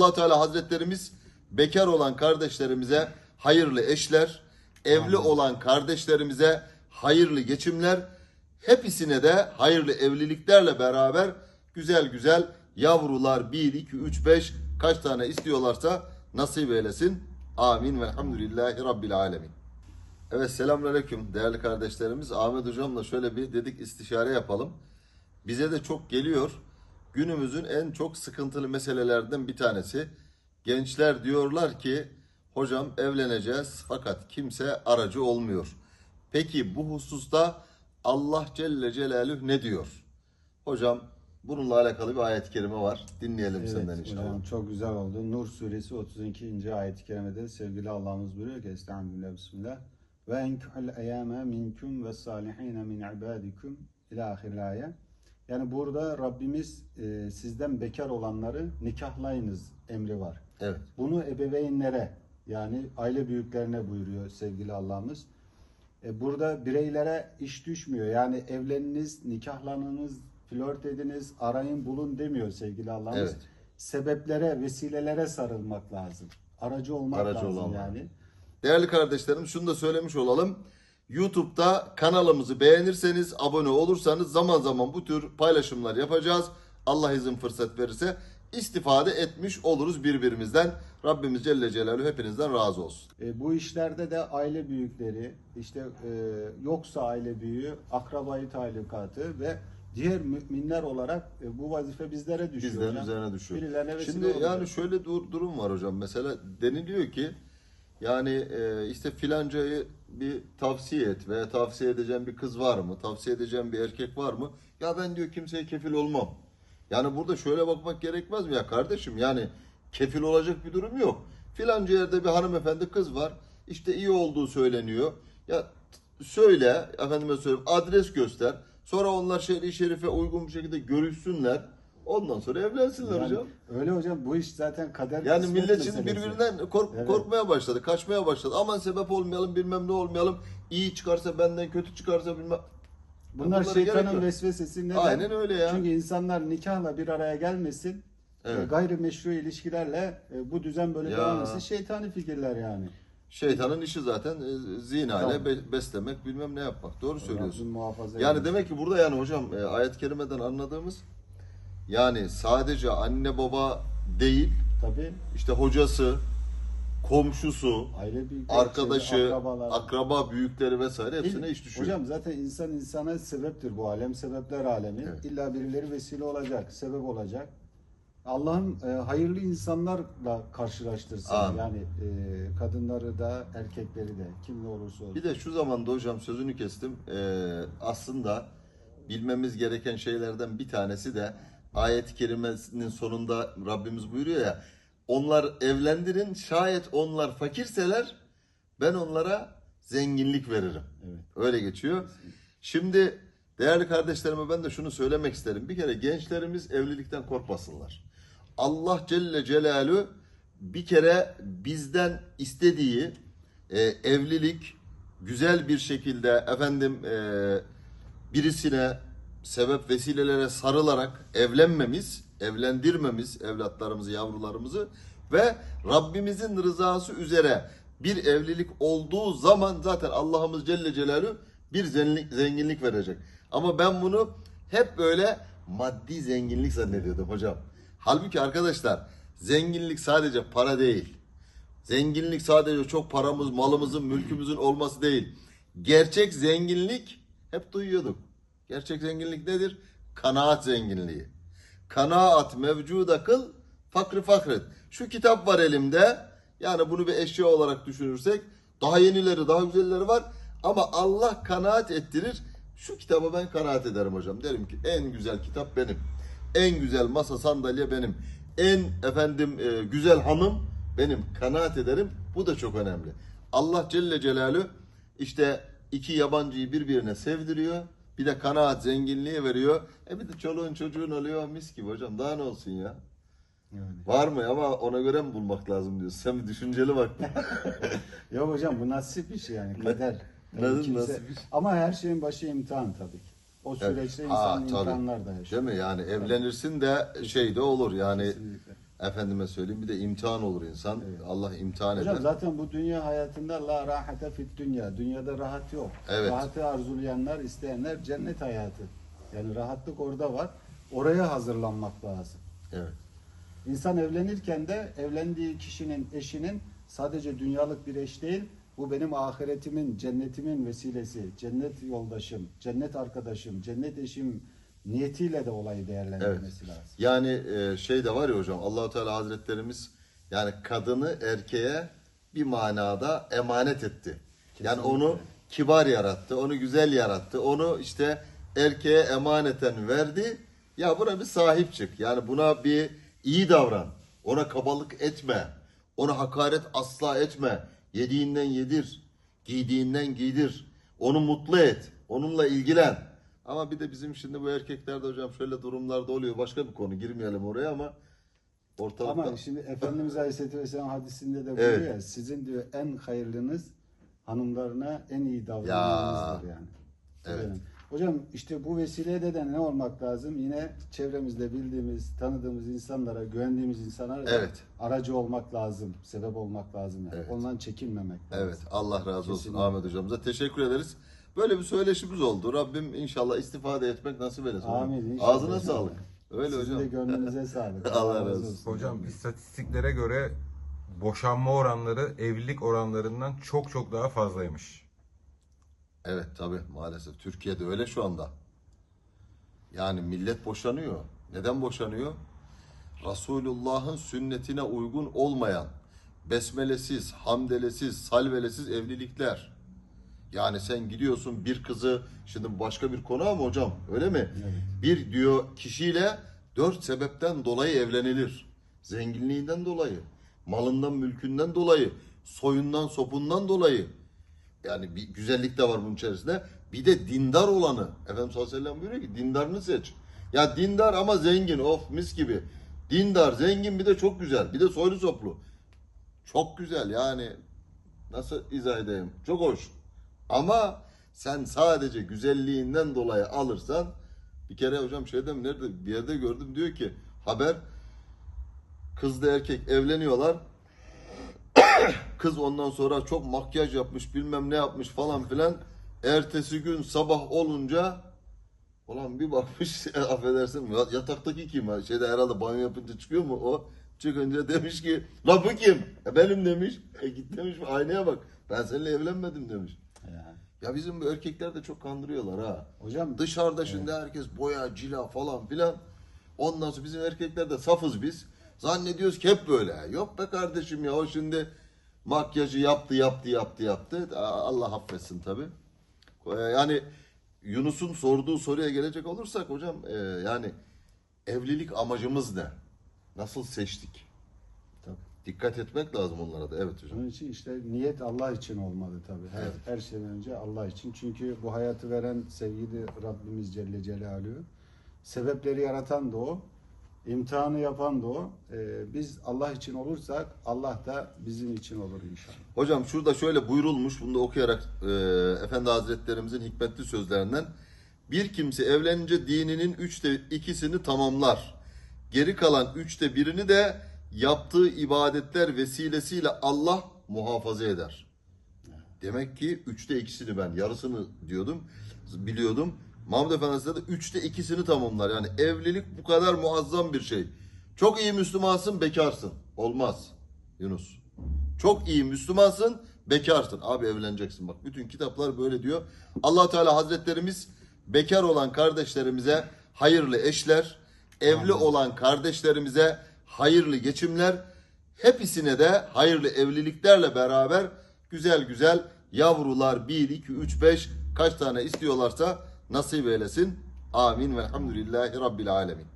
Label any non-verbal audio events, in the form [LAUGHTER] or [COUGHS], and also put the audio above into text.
allah Teala Hazretlerimiz bekar olan kardeşlerimize hayırlı eşler, evli olan kardeşlerimize hayırlı geçimler, hepsine de hayırlı evliliklerle beraber güzel güzel yavrular 1, 2, 3, 5 kaç tane istiyorlarsa nasip eylesin. Amin ve elhamdülillahi rabbil alemin. Evet selamünaleyküm değerli kardeşlerimiz. Ahmet hocamla şöyle bir dedik istişare yapalım. Bize de çok geliyor. Günümüzün en çok sıkıntılı meselelerden bir tanesi. Gençler diyorlar ki hocam evleneceğiz fakat kimse aracı olmuyor. Peki bu hususta Allah Celle Celaluhu ne diyor? Hocam bununla alakalı bir ayet-i kerime var. Dinleyelim senden Evet inşallah. hocam çok güzel oldu. Nur suresi 32. ayet-i kerimede sevgili Allah'ımız buyuruyor ki Estağfirullah bismillah. Ve enkühül eyyâme minkum ve salihine min ibadikum ila ahir ayet. Yani burada Rabbimiz e, sizden bekar olanları nikahlayınız emri var. Evet. Bunu ebeveynlere yani aile büyüklerine buyuruyor sevgili Allah'ımız. E, burada bireylere iş düşmüyor. Yani evleniniz, nikahlanınız, flört ediniz, arayın bulun demiyor sevgili Allah'ımız. Evet. Sebeplere, vesilelere sarılmak lazım. Aracı olmak Aracı lazım olan yani. Değerli kardeşlerim şunu da söylemiş olalım. YouTube'da kanalımızı beğenirseniz, abone olursanız zaman zaman bu tür paylaşımlar yapacağız. Allah izin fırsat verirse istifade etmiş oluruz birbirimizden. Rabbimiz Celle Celaluhu hepinizden razı olsun. E, bu işlerde de aile büyükleri, işte e, yoksa aile büyüğü, akrabayı talukatı ve diğer müminler olarak e, bu vazife bizlere düşüyor. Bizlerin hocam. üzerine düşüyor. Birilerine vesile Şimdi olacak. yani şöyle dur, durum var hocam. Mesela deniliyor ki yani e, işte filancayı bir tavsiye et veya tavsiye edeceğim bir kız var mı? Tavsiye edeceğim bir erkek var mı? Ya ben diyor kimseye kefil olmam. Yani burada şöyle bakmak gerekmez mi ya kardeşim? Yani kefil olacak bir durum yok. Filanca yerde bir hanımefendi kız var. İşte iyi olduğu söyleniyor. Ya söyle efendime söyleyeyim adres göster. Sonra onlar şer'i şerife uygun bir şekilde görüşsünler. Ondan sonra evlensinler Yani hocam. Öyle hocam bu iş zaten kader Yani millet şimdi birbirinden kork- Evet. korkmaya başladı, kaçmaya başladı. Aman sebep olmayalım, bilmem ne olmayalım. İyi çıkarsa benden, kötü çıkarsa bilmem. Bunlar şeytanın vesvesesi neden? Aynen öyle ya. Çünkü insanlar nikahla bir araya gelmesin. Evet. e, Gayrimeşru ilişkilerle e, bu düzen böyle Ya. devam etsin. Şeytani fikirler yani. Şeytanın işi zaten e, zina ile be- beslemek, bilmem ne yapmak. Doğru söylüyorsun. Rabbim muhafaza Yani demek ki burada yani hocam ayet-i kerimeden anladığımız yani sadece anne baba değil, Tabii işte hocası, komşusu, aile büyükleri, arkadaşı, akrabalar. akraba büyükleri vesaire hepsine İl- iş düşüyor. Hocam zaten insan insana sebeptir bu alem. Sebepler alemi. Evet. İlla birileri vesile olacak, sebep olacak. Allah'ım e, hayırlı insanlarla karşılaştırsın. Amin. Yani e, kadınları da erkekleri de kim ne olursa olsun. Bir de şu zamanda hocam sözünü kestim. Ee, aslında bilmemiz gereken şeylerden bir tanesi de ayet-i kerimesinin sonunda Rabbimiz buyuruyor ya. Onlar evlendirin şayet onlar fakirseler ben onlara zenginlik veririm. Evet. Öyle geçiyor. Şimdi değerli kardeşlerime ben de şunu söylemek isterim. Bir kere gençlerimiz evlilikten korkmasınlar. Allah Celle Celaluhu bir kere bizden istediği e, evlilik güzel bir şekilde efendim e, birisine sebep vesilelere sarılarak evlenmemiz, evlendirmemiz evlatlarımızı, yavrularımızı ve Rabbimizin rızası üzere bir evlilik olduğu zaman zaten Allah'ımız Celle Celaluhu bir zenginlik, zenginlik verecek. Ama ben bunu hep böyle maddi zenginlik zannediyordum hocam. Halbuki arkadaşlar zenginlik sadece para değil. Zenginlik sadece çok paramız, malımızın, mülkümüzün olması değil. Gerçek zenginlik hep duyuyorduk. Gerçek zenginlik nedir? Kanaat zenginliği. Kanaat mevcuda kıl, fakri fakret. Şu kitap var elimde. Yani bunu bir eşya olarak düşünürsek daha yenileri, daha güzelleri var. Ama Allah kanaat ettirir. Şu kitaba ben kanaat ederim hocam. Derim ki en güzel kitap benim. En güzel masa sandalye benim. En efendim e, güzel hanım benim. Kanaat ederim. Bu da çok önemli. Allah Celle Celaluhu işte iki yabancıyı birbirine sevdiriyor. Bir de kanaat zenginliği veriyor. E bir de çoluğun çocuğun oluyor mis gibi hocam. Daha ne olsun ya? Yani. Var mı ama ona göre mi bulmak lazım diyorsun. Sen bir düşünceli bak. [LAUGHS] Yok hocam bu nasip işi yani kader. Nasıl- kimse- nasip iş? Ama her şeyin başı imtihan tabii ki. O süreçte Ha, insan imtihanlar da yaşıyor. Değil mi? Yani evlenirsin de şey de olur yani Kesinlikle. Efendime söyleyeyim bir de imtihan olur insan. Allah imtihan Hocam eder. zaten bu dünya hayatında la rahate fit dünya. Dünyada rahat yok. Evet. Rahatı arzulayanlar, isteyenler cennet hayatı. Yani rahatlık orada var. Oraya hazırlanmak lazım. Evet. İnsan evlenirken de evlendiği kişinin, eşinin sadece dünyalık bir eş değil, bu benim ahiretimin, cennetimin vesilesi, cennet yoldaşım, cennet arkadaşım, cennet eşim niyetiyle de olayı değerlendirmesi lazım. Yani e, şey de var ya hocam Allahu Teala Hazretlerimiz yani kadını erkeğe bir manada emanet etti. Yani onu kibar yarattı, onu güzel yarattı. Onu işte erkeğe emaneten verdi. Ya buna bir sahip çık. Yani buna bir iyi davran. Ona kabalık etme. Ona hakaret asla etme. Yediğinden yedir. Giydiğinden giydir. Onu mutlu et. Onunla ilgilen. Ama bir de bizim şimdi bu erkeklerde hocam şöyle durumlarda oluyor. Başka bir konu girmeyelim oraya ama ortalıkta Ama şimdi Efendimiz Aleyhisselatü Vesselam hadisinde de Evet. buyuruyor ya, sizin diyor en hayırlınız hanımlarına en iyi davranmanızdır yani. Evet. Hocam işte bu vesileyle de ne olmak lazım? Yine çevremizde bildiğimiz, tanıdığımız insanlara, güvendiğimiz insanlara Evet. aracı olmak lazım, sebep olmak lazım yani. Evet. Ondan çekinmemek lazım. Evet Allah razı olsun Kesinlikle. Ahmet hocamıza. Teşekkür ederiz. Böyle bir söyleşimiz oldu. Rabbim inşallah istifade etmek nasip eylesin. Amin. inşallah. Ağzına sağlık. Öyle Sizin hocam. de gönlünüze [LAUGHS] sağlık. Allah razı olsun. Hocam istatistiklere göre boşanma oranları evlilik oranlarından çok çok daha fazlaymış. Evet tabi maalesef Türkiye'de öyle şu anda. Yani millet boşanıyor. Neden boşanıyor? Resulullah'ın sünnetine uygun olmayan besmelesiz, hamdelesiz, salvelesiz evlilikler. Yani sen gidiyorsun bir kızı, şimdi başka bir konu ama hocam öyle mi? Bir diyor kişiyle dört sebepten dolayı evlenilir. Zenginliğinden dolayı, malından mülkünden dolayı, soyundan sopundan dolayı. Yani bir güzellik de var bunun içerisinde. Bir de dindar olanı. Efendimiz sallallahu aleyhi ve sellem buyuruyor ki dindarını seç. Ya dindar ama zengin of mis gibi. Dindar, zengin bir de çok güzel. Bir de soylu soplu. Çok güzel yani. Nasıl izah edeyim? Çok hoş. Ama sen sadece güzelliğinden dolayı alırsan bir kere hocam şeyde mi nerede bir yerde gördüm diyor ki haber kızla erkek evleniyorlar. [COUGHS] Kız ondan sonra çok makyaj yapmış bilmem ne yapmış falan filan. Ertesi gün sabah olunca Ulan bir bakmış [LAUGHS] affedersin ya- yataktaki kim? Şeyde herhalde banyo yapınca çıkıyor mu o? Çıkınca demiş ki la bu kim? E, benim demiş. E git demiş aynaya bak. Ben seninle evlenmedim demiş. Ya bizim bu erkekler de çok kandırıyorlar ha. Hocam Dışarıda şimdi herkes boya, cila falan filan. Ondan sonra bizim erkekler de safız biz. Zannediyoruz ki hep böyle. Yok be kardeşim ya o şimdi makyajı yaptı, yaptı, yaptı, yaptı. Allah affetsin tabi. Yani Yunus'un sorduğu soruya gelecek olursak hocam e, yani evlilik amacımız ne? Nasıl seçtik? Dikkat etmek lazım onlara da. Evet hocam. Bunun için işte niyet Allah için olmalı tabii. Her, Evet. her şeyden önce Allah için. Çünkü bu hayatı veren sevgili Rabbimiz Celle Celaluhu. Sebepleri yaratan da o. imtihanı yapan da o. Ee, biz Allah için olursak Allah da bizim için olur inşallah. Hocam şurada şöyle buyurulmuş, bunu da okuyarak e, Efendi Hazretlerimizin hikmetli sözlerinden. Bir kimse evlenince dininin üçte ikisini tamamlar. Geri kalan üçte birini de yaptığı ibadetler vesilesiyle Allah muhafaza eder. Demek ki üçte ikisini ben yarısını diyordum, biliyordum. Mahmud Efendi Hazretleri de üçte ikisini tamamlar. Yani evlilik bu kadar muazzam bir şey. Çok iyi Müslümansın, bekarsın. Olmaz Yunus. Çok iyi Müslümansın, bekarsın. Abi evleneceksin bak. Bütün kitaplar böyle diyor. allah Teala Hazretlerimiz bekar olan kardeşlerimize hayırlı eşler, evli olan kardeşlerimize hayırlı geçimler, hepsine de hayırlı evliliklerle beraber güzel güzel yavrular 1, 2, 3, 5 kaç tane istiyorlarsa nasip eylesin. Amin ve elhamdülillahi rabbil alemin.